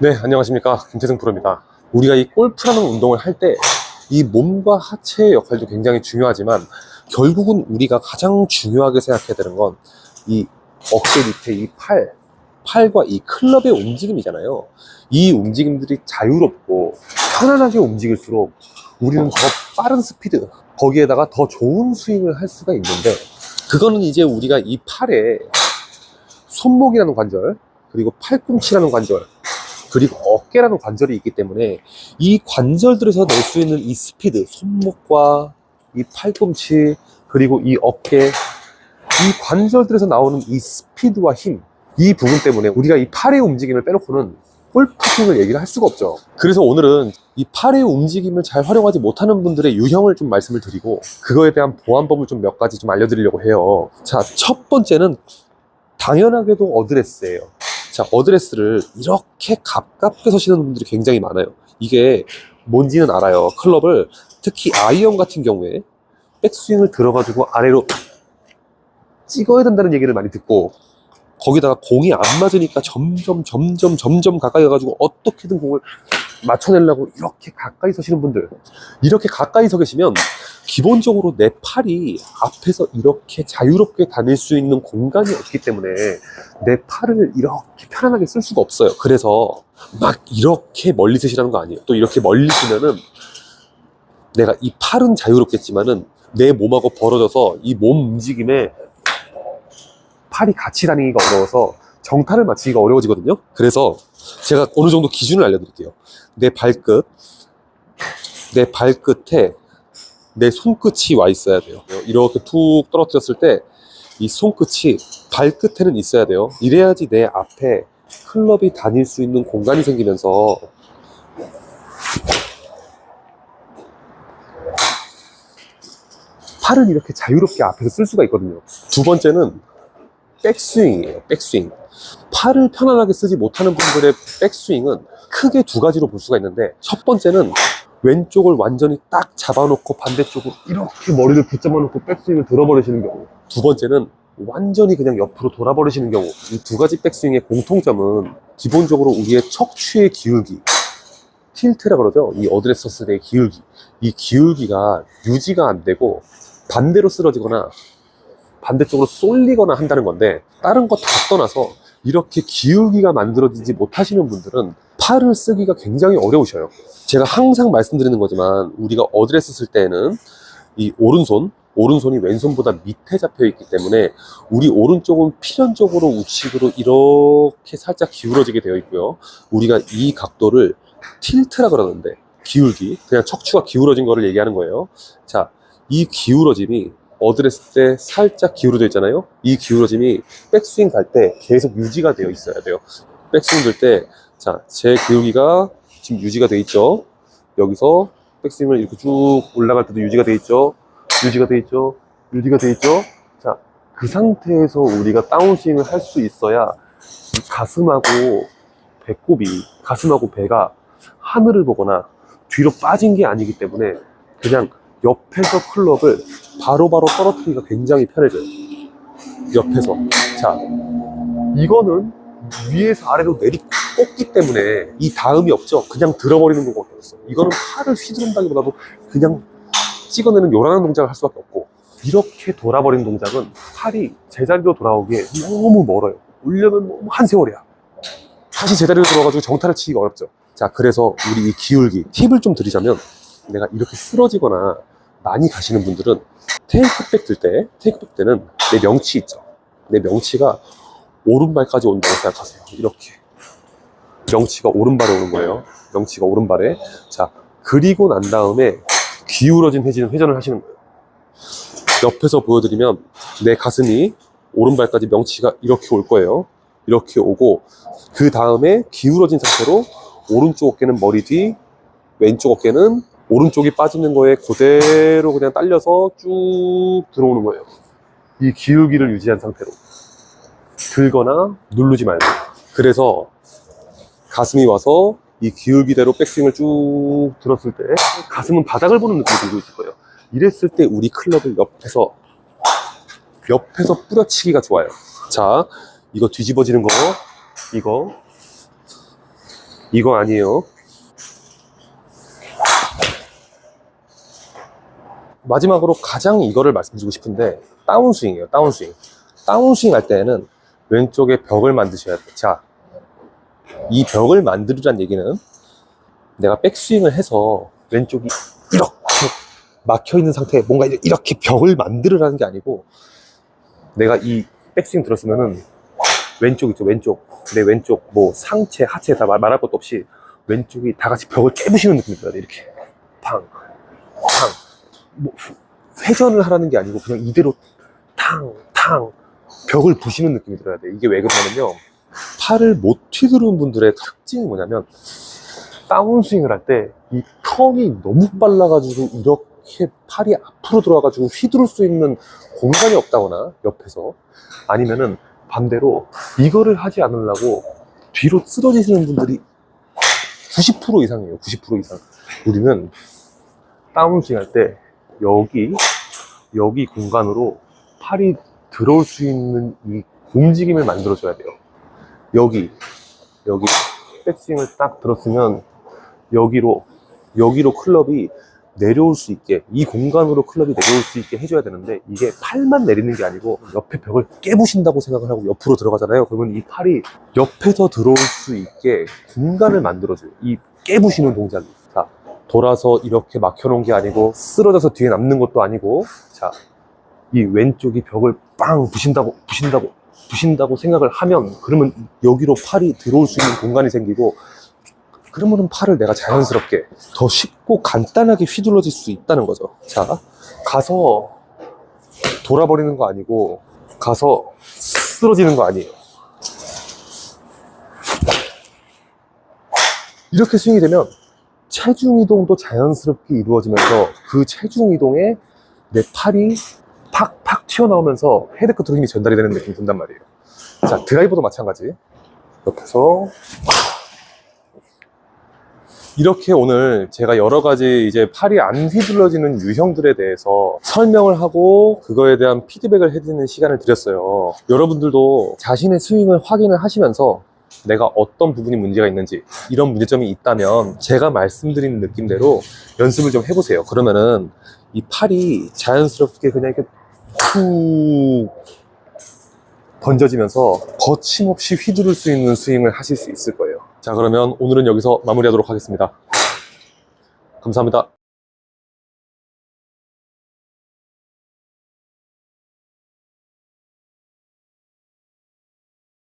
네, 안녕하십니까. 김태승 프로입니다. 우리가 이 골프라는 운동을 할 때 이 몸과 하체의 역할도 굉장히 중요하지만 결국은 우리가 가장 중요하게 생각해야 되는 건 이 어깨 밑에 이 팔, 팔과 이 클럽의 움직임이잖아요. 이 움직임들이 자유롭고 편안하게 움직일수록 우리는 더 빠른 스피드, 거기에다가 더 좋은 스윙을 할 수가 있는데 그거는 이제 우리가 이 팔에 손목이라는 관절, 그리고 팔꿈치라는 관절, 그리고 어깨라는 관절이 있기 때문에 이 관절들에서 낼 수 있는 이 스피드, 손목과 이 팔꿈치, 그리고 이 어깨, 이 관절들에서 나오는 이 스피드와 힘, 이 부분 때문에 우리가 이 팔의 움직임을 빼놓고는 골프 스윙을 얘기를 할 수가 없죠. 그래서 오늘은 이 팔의 움직임을 잘 활용하지 못하는 분들의 유형을 좀 말씀을 드리고 그거에 대한 보완법을 좀 몇 가지 좀 알려드리려고 해요. 자, 첫 번째는 당연하게도 어드레스예요. 자, 어드레스를 이렇게 가깝게 서시는 분들이 굉장히 많아요. 이게 뭔지는 알아요. 클럽을 특히 아이언 같은 경우에 백스윙을 들어가지고 아래로 찍어야 된다는 얘기를 많이 듣고 거기다가 공이 안 맞으니까 점점 점점 점점 가까이 가가지고 어떻게든 공을 맞춰내려고 이렇게 가까이 서시는 분들 이렇게 가까이 서 계시면 기본적으로 내 팔이 앞에서 이렇게 자유롭게 다닐 수 있는 공간이 없기 때문에 내 팔을 이렇게 편안하게 쓸 수가 없어요. 그래서 막 이렇게 멀리 쓰시라는 거 아니에요. 또 이렇게 멀리 쓰면은 내가 이 팔은 자유롭겠지만은 내 몸하고 벌어져서 이 몸 움직임에 팔이 같이 다니기가 어려워서 정타를 맞추기가 어려워지거든요. 그래서 제가 어느 정도 기준을 알려드릴게요. 내 발끝, 내 발끝에 내 손끝이 와 있어야 돼요. 이렇게 툭 떨어뜨렸을 때 이 손끝이 발끝에는 있어야 돼요. 이래야지 내 앞에 클럽이 다닐 수 있는 공간이 생기면서 팔을 이렇게 자유롭게 앞에서 쓸 수가 있거든요. 두 번째는 백스윙이에요. 백스윙. 팔을 편안하게 쓰지 못하는 분들의 백스윙은 크게 두 가지로 볼 수가 있는데 첫 번째는 왼쪽을 완전히 딱 잡아놓고 반대쪽으로 이렇게 머리를 붙잡아 놓고 백스윙을 들어버리시는 경우 두 번째는 완전히 그냥 옆으로 돌아버리시는 경우 이 두 가지 백스윙의 공통점은 기본적으로 우리의 척추의 기울기 틸트라 그러죠 이 어드레서스의 기울기 이 기울기가 유지가 안 되고 반대로 쓰러지거나 반대쪽으로 쏠리거나 한다는 건데 다른 거 다 떠나서 이렇게 기울기가 만들어지지 못하시는 분들은 팔을 쓰기가 굉장히 어려우셔요. 제가 항상 말씀드리는 거지만 우리가 어드레스 쓸 때는 이 오른손, 오른손이 왼손보다 밑에 잡혀 있기 때문에 우리 오른쪽은 필연적으로 우측으로 이렇게 살짝 기울어지게 되어 있고요. 우리가 이 각도를 틸트라 그러는데 기울기, 그냥 척추가 기울어진 거를 얘기하는 거예요. 자, 이 기울어짐이 어드레스 때 살짝 기울어져 있잖아요. 이 기울어짐이 백스윙 갈 때 계속 유지가 되어 있어야 돼요. 백스윙 들 때, 자, 제 기울기가 지금 유지가 돼 있죠. 여기서 백스윙을 이렇게 쭉 올라갈 때도 유지가 돼 있죠. 유지가 돼 있죠. 유지가 돼 있죠. 자, 그 상태에서 우리가 다운스윙을 할 수 있어야 이 가슴하고 배꼽이, 가슴하고 배가 하늘을 보거나 뒤로 빠진 게 아니기 때문에 그냥 옆에서 클럽을 바로바로 떨어뜨리기가 굉장히 편해져요. 옆에서. 자, 이거는 위에서 아래로 내리 꽂기 때문에 이 다음이 없죠. 그냥 들어버리는 거거든요. 이거는 팔을 휘두른다기보다도 그냥 찍어내는 요란한 동작을 할 수밖에 없고 이렇게 돌아버리는 동작은 팔이 제자리로 돌아오기에 너무 멀어요. 올려면 너무 한 세월이야. 다시 제자리로 들어가지고 정타를 치기가 어렵죠. 자, 그래서 우리 이 기울기 팁을 좀 드리자면 내가 이렇게 쓰러지거나 많이 가시는 분들은 테이크백 들 때, 테이크백 때는 내 명치 있죠. 내 명치가 오른발까지 온다고 생각하세요. 이렇게. 명치가 오른발에 오는 거예요. 명치가 오른발에. 자, 그리고 난 다음에 기울어진 회전을, 회전을 하시는 거예요. 옆에서 보여드리면 내 가슴이 오른발까지 명치가 이렇게 올 거예요. 이렇게 오고, 그 다음에 기울어진 상태로 오른쪽 어깨는 머리 뒤, 왼쪽 어깨는 오른쪽이 빠지는 거에 그대로 그냥 딸려서 쭉 들어오는 거예요. 이 기울기를 유지한 상태로. 들거나 누르지 말고. 그래서 가슴이 와서 이 기울기대로 백스윙을 쭉 들었을 때 가슴은 바닥을 보는 느낌이 들고 있을 거예요. 이랬을 때 우리 클럽을 옆에서 옆에서 뿌려치기가 좋아요. 자, 이거 뒤집어지는 거, 이거 이거 아니에요. 마지막으로 가장 이거를 말씀드리고 싶은데 다운스윙이에요. 다운스윙. 다운스윙 할 때는 왼쪽에 벽을 만드셔야 돼요. 자, 이 벽을 만들으란 얘기는 내가 백스윙을 해서 왼쪽이 이렇게 막혀 있는 상태에 뭔가 이렇게 벽을 만들으라는 게 아니고 내가 이 백스윙 들었으면은 왼쪽 있죠 왼쪽 내 왼쪽 뭐 상체 하체 다 말- 말할 것도 없이 왼쪽이 다 같이 벽을 깨부시는 느낌이 들어야 돼 이렇게 팡팡 뭐 회전을 하라는 게 아니고 그냥 이대로 탕탕 벽을 부시는 느낌이 들어야 돼. 이게 왜 그러냐면요. 팔을 못 휘두르는 분들의 특징이 뭐냐면 다운스윙을 할 때 이 턴이 너무 빨라가지고 이렇게 팔이 앞으로 들어와가지고 휘두를 수 있는 공간이 없다거나 옆에서 아니면은 반대로 이거를 하지 않으려고 뒤로 쓰러지시는 분들이 90% 이상이에요. 90% 이상. 우리는 다운스윙 할 때 여기 여기 공간으로 팔이 들어올 수 있는 이 움직임을 만들어줘야 돼요. 여기 여기 백스윙을 딱 들었으면 여기로 여기로 클럽이 내려올 수 있게 이 공간으로 클럽이 내려올 수 있게 해줘야 되는데 이게 팔만 내리는 게 아니고 옆에 벽을 깨부신다고 생각을 하고 옆으로 들어가잖아요. 그러면 이 팔이 옆에서 들어올 수 있게 공간을 만들어줘요. 이 깨부시는 동작이. 자 돌아서 이렇게 막혀놓은 게 아니고 쓰러져서 뒤에 남는 것도 아니고 자 이 왼쪽이 벽을 빵 부신다고 부신다고 부신다고 생각을 하면 그러면 여기로 팔이 들어올 수 있는 공간이 생기고 그러면은 팔을 내가 자연스럽게 더 쉽고 간단하게 휘둘러질 수 있다는 거죠. 자, 가서 돌아버리는 거 아니고 가서 쓰러지는 거 아니에요. 이렇게 스윙이 되면 체중 이동도 자연스럽게 이루어지면서 그 체중 이동에 내 팔이 팍팍 튀어나오면서 헤드커트로 힘이 전달이 되는 느낌이 든단 말이에요. 자, 드라이버도 마찬가지. 옆에서 이렇게 오늘 제가 여러 가지 이제 팔이 안 휘둘러지는 유형들에 대해서 설명을 하고 그거에 대한 피드백을 해드리는 시간을 드렸어요. 여러분들도 자신의 스윙을 확인을 하시면서 내가 어떤 부분이 문제가 있는지 이런 문제점이 있다면 제가 말씀드린 느낌대로 연습을 좀 해보세요. 그러면은 이 팔이 자연스럽게 그냥 이렇게 푹 번져지면서 거침없이 휘두를 수 있는 스윙을 하실 수 있을 거예요. 자, 그러면 오늘은 여기서 마무리하도록 하겠습니다. 감사합니다.